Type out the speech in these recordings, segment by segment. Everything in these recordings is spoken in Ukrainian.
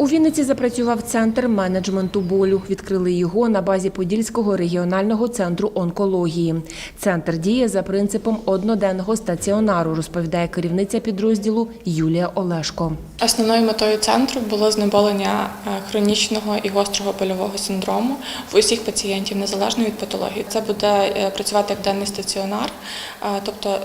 У Вінниці запрацював центр менеджменту болю. Відкрили його на базі Подільського регіонального центру онкології. Центр діє за принципом одноденного стаціонару, розповідає керівниця підрозділу Юлія Олешко. Основною метою центру було знеболення е, хронічного і гострого больового синдрому в усіх пацієнтів, незалежно від патології. Це буде е, працювати як денний стаціонар, е, тобто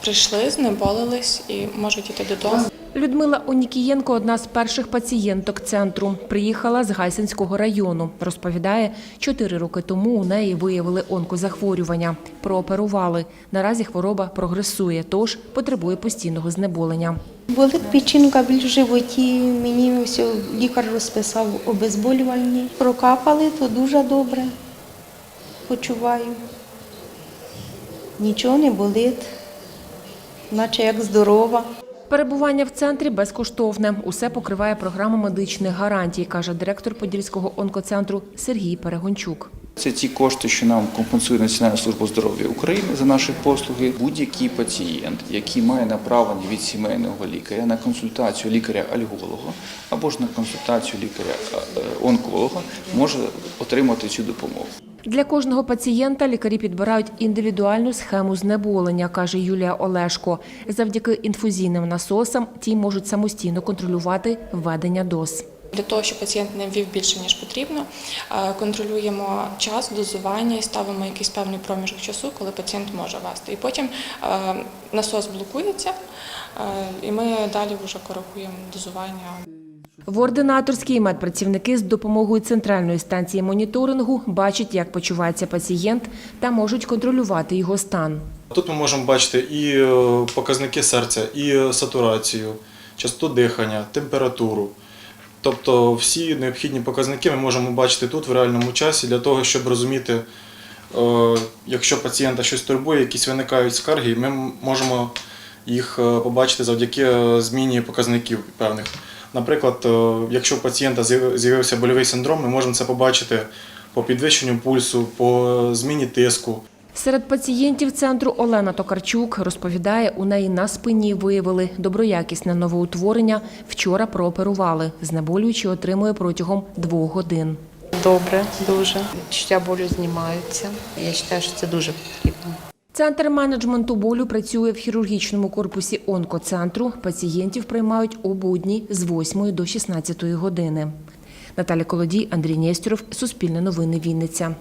прийшли, знеболились і можуть йти додому. Людмила Онікієнко – одна з перших пацієнток центру. Приїхала з Гайсинського району. Розповідає, чотири роки тому у неї виявили онкозахворювання. Прооперували. Наразі хвороба прогресує, тож потребує постійного знеболення. Болить печінка в животі, мені ось лікар розписав обезболювальні. Прокапали, то дуже добре. Почуваю. Нічого не болить, наче як здорова. Перебування в центрі безкоштовне. Усе покриває програма медичних гарантій, каже директор Подільського онкоцентру Сергій Перегончук. Це ті кошти, що нам компенсує Національна служба здоров'я України за наші послуги. Будь-який пацієнт, який має направлення від сімейного лікаря на консультацію лікаря-альголога або ж на консультацію лікаря-онколога, може отримати цю допомогу. Для кожного пацієнта лікарі підбирають індивідуальну схему знеболення, каже Юлія Олешко. Завдяки інфузійним насосам ті можуть самостійно контролювати введення доз. Для того, щоб пацієнт не ввів більше, ніж потрібно, е, контролюємо час дозування і ставимо якийсь певний проміжок часу, коли пацієнт може вести. І потім е, насос блокується, е, і ми далі вже коригуємо дозування. В ординаторській медпрацівники з допомогою центральної станції моніторингу бачать, як почувається пацієнт та можуть контролювати його стан. Тут ми можемо бачити і е, показники серця, і е, сатурацію, частоту дихання, температуру. Тобто всі необхідні показники ми можемо бачити тут в реальному часі для того, щоб розуміти, е, якщо пацієнта щось турбує, якісь виникають скарги, ми можемо їх побачити завдяки зміні показників певних. Наприклад, е, якщо у пацієнта з'яв- з'явився больовий синдром, ми можемо це побачити по підвищенню пульсу, по зміні тиску. Серед пацієнтів центру Олена Токарчук розповідає, у неї на спині виявили доброякісне новоутворення. Вчора прооперували. Знеболюючи отримує протягом двох годин. Добре, дуже. Відчуття болю знімаються. Я вважаю, що це дуже потрібно. Центр менеджменту болю працює в хірургічному корпусі онкоцентру. Пацієнтів приймають у будні з 8 до 16 години. Наталя Колодій, Андрій Нєстюров, Суспільне новини Вінниця.